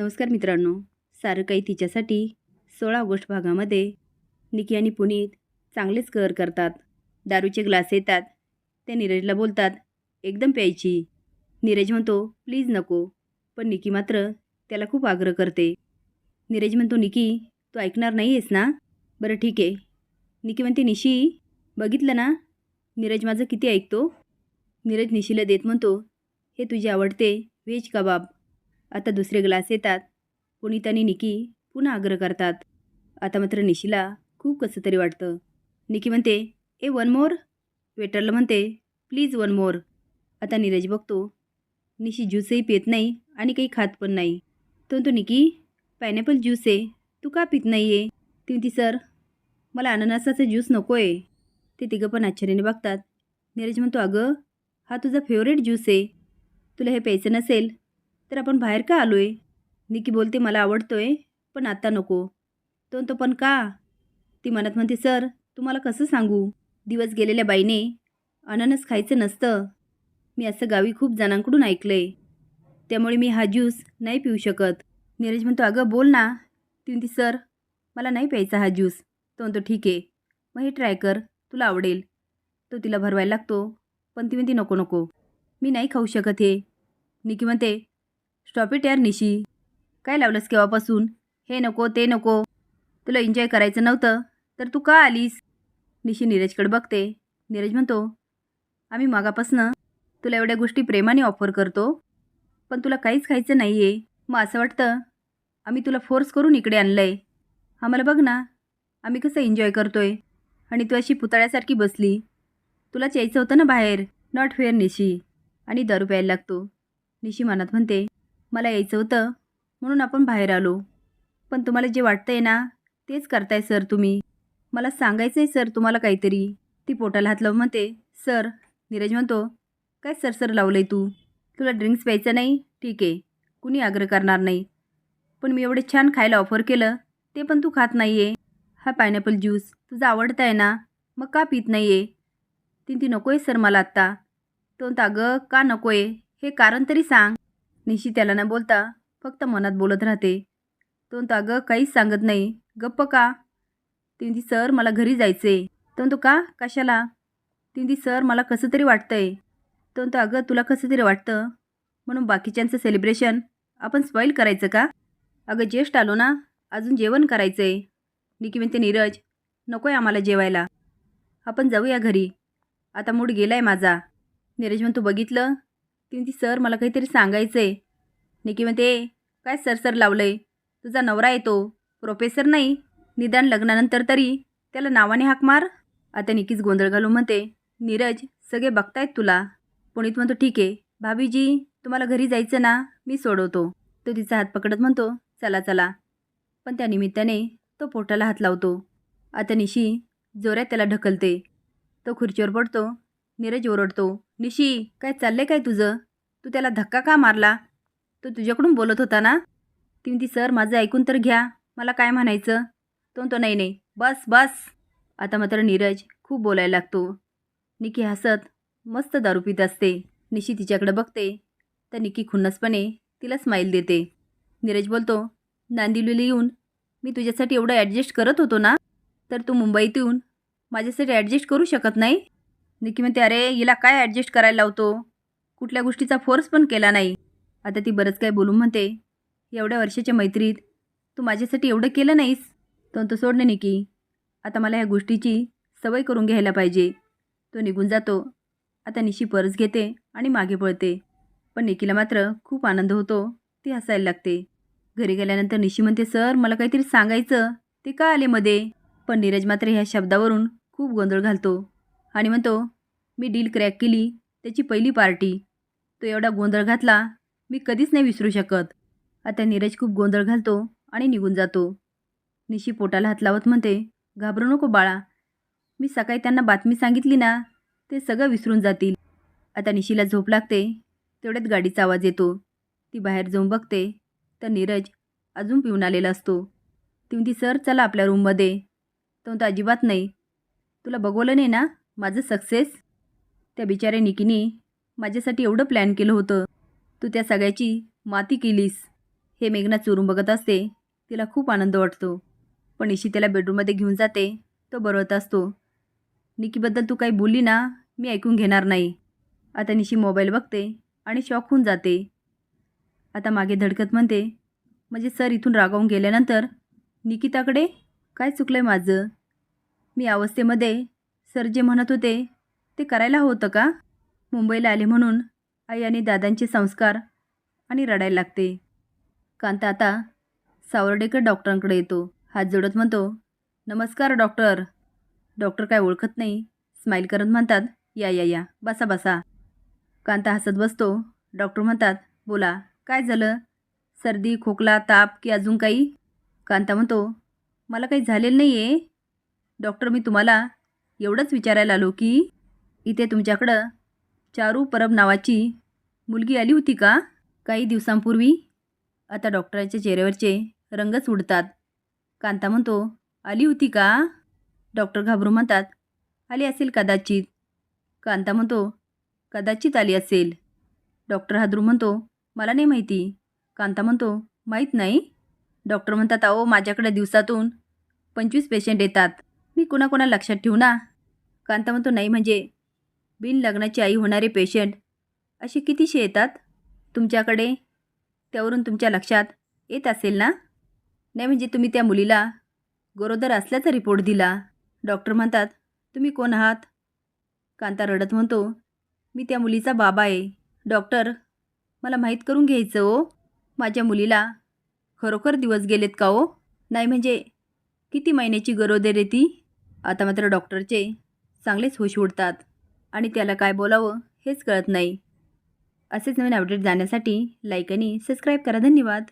नमस्कार मित्रांनो. सारं काही तिच्यासाठी सोळा ऑगस्ट भागामध्ये निकी आणि पुनीत चांगलेच कहर करतात. दारूचे ग्लास येतात. ते नीरजला बोलतात एकदम प्यायची. नीरज म्हणतो प्लीज नको. पण निकी मात्र त्याला खूप आग्रह करते. नीरज म्हणतो निकी तू ऐकणार नाही आहेस ना? बरं ठीक आहे. निकी म्हणते निशी बघितलं ना? नीरज माझं किती ऐकतो? नीरज निशीला देत म्हणतो हे तुझे आवडते व्हेज कबाब. आता दुसरे ग्लास येतात. पुनीत आणि निकी पुन्हा आग्रह करतात. आता मात्र निशीला खूप कसं तरी वाटतं. निकी म्हणते ए वन मोर वेटरला म्हणते प्लीज वन मोर आता नीरज बघतो निशी ज्यूसही पित नाही आणि काही खात पण नाही. तो म्हणतो निकी पायनॅपल ज्यूस आहे. तू का पित नाही आहे ती म्हणती सर मला अननसाचा ज्यूस नको आहे ते तिघं पण आश्चर्याने बघतात. नीरज म्हणतो अगं हा तुझा फेवरेट ज्यूस आहे. तुला हे प्यायचं नसेल तर आपण बाहेर का आलो आहे निकी बोलते मला आवडतो आहे पण आता नको. तो तो पण का? ती मनात म्हणते सर तुम्हाला कसं सांगू? दिवस गेलेल्या बाईने अननस खायचं नसतं. मी असं गावी खूप जणांकडून ऐकलं आहे त्यामुळे मी हा ज्यूस नाही पिऊ शकत. नीरज म्हणतो अगं बोल ना. ती म्हणते सर मला नाही प्यायचा हा ज्यूस. तो म्हणतो ठीक आहे. मग हे ट्राय कर. तुला आवडेल. तो तिला भरवायला लागतो पण ती म्हणते नको नको. मी नाही खाऊ शकत हे. निकी म्हणते स्टॉप इट यार निशी. काय लावलंस केव्हापासून? हे नको ते नको. तुला एन्जॉय करायचं नव्हतं तर तू का आलीस? निशी नीरजकडे बघते. नीरज म्हणतो आम्ही मागापासनं तुला एवढ्या गोष्टी प्रेमाने ऑफर करतो पण तुला काहीच खायचं नाही आहे मग असं वाटतं आम्ही तुला फोर्स करून इकडे आणलं आहे आम्हाला बघ ना आम्ही कसं एन्जॉय आहे आणि तू अशी पुतळ्यासारखी बसली. तुलाच यायचं होतं ना बाहेर. Not fair Nishi. आणि दारू प्यायला लागतो. निशी मनात म्हणते मला यायचं होतं. म्हणून आपण बाहेर आलो. पण तुम्हाला जे वाटतं आहे ना तेच करताय सर तुम्ही. मला सांगायचं आहे सर तुम्हाला काहीतरी. ती पोटाला हात लावून म्हणते सर नीरज म्हणतो काय सर सर लावलं आहे तू? तुला ड्रिंक्स प्यायचं नाही? ठीक आहे. कुणी आग्रह करणार नाही. पण मी एवढे छान खायला ऑफर केलं ते पण तू खात नाही आहे हा पायनॅपल ज्यूस तुझा आवडता आहे ना मग का पित नाही आहे ती ती नको आहे सर मला आत्ता. तो म्हणतो, अगं का नको आहे हे कारण तरी सांग. निशी त्याला न बोलता फक्त मनात बोलत राहते. तो अगं काहीच सांगत नाही. गप्प का? तिंदी सर मला घरी जायचं. आहे तो का? कशाला? तिंदी सर मला कसं तरी वाटतं आहे तो अगं तुला कसं तरी वाटतं? म्हणून बाकीच्यांचं सेलिब्रेशन आपण स्पॉईल करायचं का? अगं ज्येष्ठ आलो ना अजून जेवण करायचं आहे निकी म्हणते नीरज नको आहे आम्हाला जेवायला. आपण जाऊया घरी. आता मूड गेला आहे माझा. नीरज म्हणतो बघितलं? ती म्हणती सर मला काहीतरी सांगायचं आहे निकी म्हणते काय सर सर लावलं आहे तुझा नवरा येतो. प्रोफेसर नाही. निदान लग्नानंतर तरी त्याला नावाने हाक मार. आता निकीच गोंधळ घालून म्हणते नीरज सगळे बघतायत तुला. पुणित म्हणतो ठीक आहे. भाभीजी तुम्हाला घरी जायचं ना मी सोडवतो. तो तिचा हात पकडत म्हणतो चला चला. पण त्या निमित्ताने तो पोटाला हात लावतो. आता निशी जोऱ्यात त्याला ढकलते. तो खुर्चीवर पडतो. नीरज ओरडतो निशी काय चाललंय काय तुझं? तू त्याला धक्का का मारला? तो तुझ्याकडून बोलत होता ना? ती म्हणती सर माझं ऐकून तर घ्या. मला काय म्हणायचं? तो म्हणतो नाही नाही. बस बस. आता मात्र नीरज खूप बोलायला लागतो. निकी हसत मस्त दारू पित असते. निशी तिच्याकडे बघते. तर निकी खुन्नसपणे तिला स्माईल देते. नीरज बोलतो नांदिवलीला येऊन मी तुझ्यासाठी एवढं ॲडजस्ट करत होतो ना? तर तू मुंबईत येऊन माझ्यासाठी ॲडजस्ट करू शकत नाही? निकी म्हणते अरे हिला काय ॲडजस्ट करायला लावतो? कुठल्या गोष्टीचा फोर्स पण केला नाही. आता ती बरंच काय बोलून म्हणते एवढ्या वर्षाच्या मैत्रीत तू माझ्यासाठी एवढं केलं नाहीस? तो तो सोडणे निकी. आता मला ह्या गोष्टीची सवय करून घ्यायला पाहिजे. तो निघून जातो. आता निशी पर्स घेते आणि मागे पळते. पण निकीला मात्र खूप आनंद होतो. ती हसायला लागते. घरी गेल्यानंतर निशी म्हणते सर मला काहीतरी सांगायचं. ते का आले मध्ये? पण नीरज मात्र ह्या शब्दावरून खूप गोंधळ घालतो आणि म्हणतो मी डील क्रॅक केली त्याची पहिली पार्टी. तो एवढा गोंधळ घातला मी कधीच नाही विसरू शकत. आता नीरज खूप गोंधळ घालतो आणि निघून जातो. निशी पोटाला हात लावत म्हणते घाबरू नको बाळा. मी सकाळी त्यांना बातमी सांगितली ना ते सगळं विसरून जातील. आता निशीला झोप लागते तेवढ्यात गाडीचा आवाज येतो. ती बाहेर जाऊन बघते तर नीरज अजून पिऊन आलेला असतो. ती म्हणती सर चला आपल्या रूममध्ये. तो म्हणतो अजिबात नाही. तुला बघवलं नाही ना? माझं सक्सेस? त्या बिचाऱ्या निकीने माझ्यासाठी एवढं प्लॅन केलं होतं. तू त्या सगळ्याची माती केलीस. हे मेघना चोरून बघत असते. तिला खूप आनंद वाटतो. पण निशी त्याला बेडरूममध्ये घेऊन जाते. तो बरवत असतो. निकीबद्दल तू काही बोलली ना मी ऐकून घेणार नाही. आता निशी मोबाईल बघते आणि शॉक होऊन जाते. आता मागे धडकत म्हणते म्हणजे सर इथून रागावून गेल्यानंतर निकिताकडे? काय चुकलं आहे माझं? मी अवस्थेमध्ये सर जे म्हणत होते ते करायला होतं का? मुंबईला आले म्हणून आई आणि दादांचे संस्कार आणि रडायला लागते. कांता आता सावर्डेकर डॉक्टरांकडे येतो. हात जोडत म्हणतो नमस्कार डॉक्टर. डॉक्टर काय ओळखत नाही. स्माईल करत म्हणतात या या या बसा बसा. कांता हसत बसतो. डॉक्टर म्हणतात बोला काय झालं? सर्दी खोकला ताप की अजून काही? कांता म्हणतो मला काही झालेलं नाही आहे डॉक्टर मी तुम्हाला एवढंच विचारायला आलो की इथे तुमच्याकडं चारू परब नावाची मुलगी आली होती का? काही दिवसांपूर्वी. आता डॉक्टरांच्या चेहऱ्यावरचे रंगच उडतात. कांता म्हणतो आली होती का? डॉक्टर घाबरू म्हणतात आली असेल कदाचित. कांता म्हणतो कदाचित आली असेल. डॉक्टर हादरू म्हणतो मला नाही माहिती. कांता म्हणतो माहीत नाही. डॉक्टर म्हणतात अहो माझ्याकडे दिवसातून पंचवीस पेशंट येतात. मी कोणाकोणा लक्षात ठेवू ना? कांता म्हणतो नाही म्हणजे बिन लग्नाची आई होणारे पेशंट असे कितीशे येतात? तुमच्याकडे? त्यावरून तुमच्या लक्षात येत असेल ना? नाही म्हणजे तुम्ही त्या मुलीला गरोदर असल्याचा रिपोर्ट दिला. डॉक्टर म्हणतात तुम्ही कोण आहात? कांता रडत म्हणतो मी त्या मुलीचा बाबा आहे. डॉक्टर मला माहीत करून घ्यायचं हो. माझ्या मुलीला खरोखर दिवस गेलेत का हो? नाही म्हणजे किती महिन्याची गरोदर आहे ती? आता मात्र डॉक्टरचे चांगलेच होश उडतात. आणि त्याला काय बोलावं हेच कळत नाही. असेच नवीन अपडेट जाण्यासाठी लाईक आणि सबस्क्राईब करा. धन्यवाद.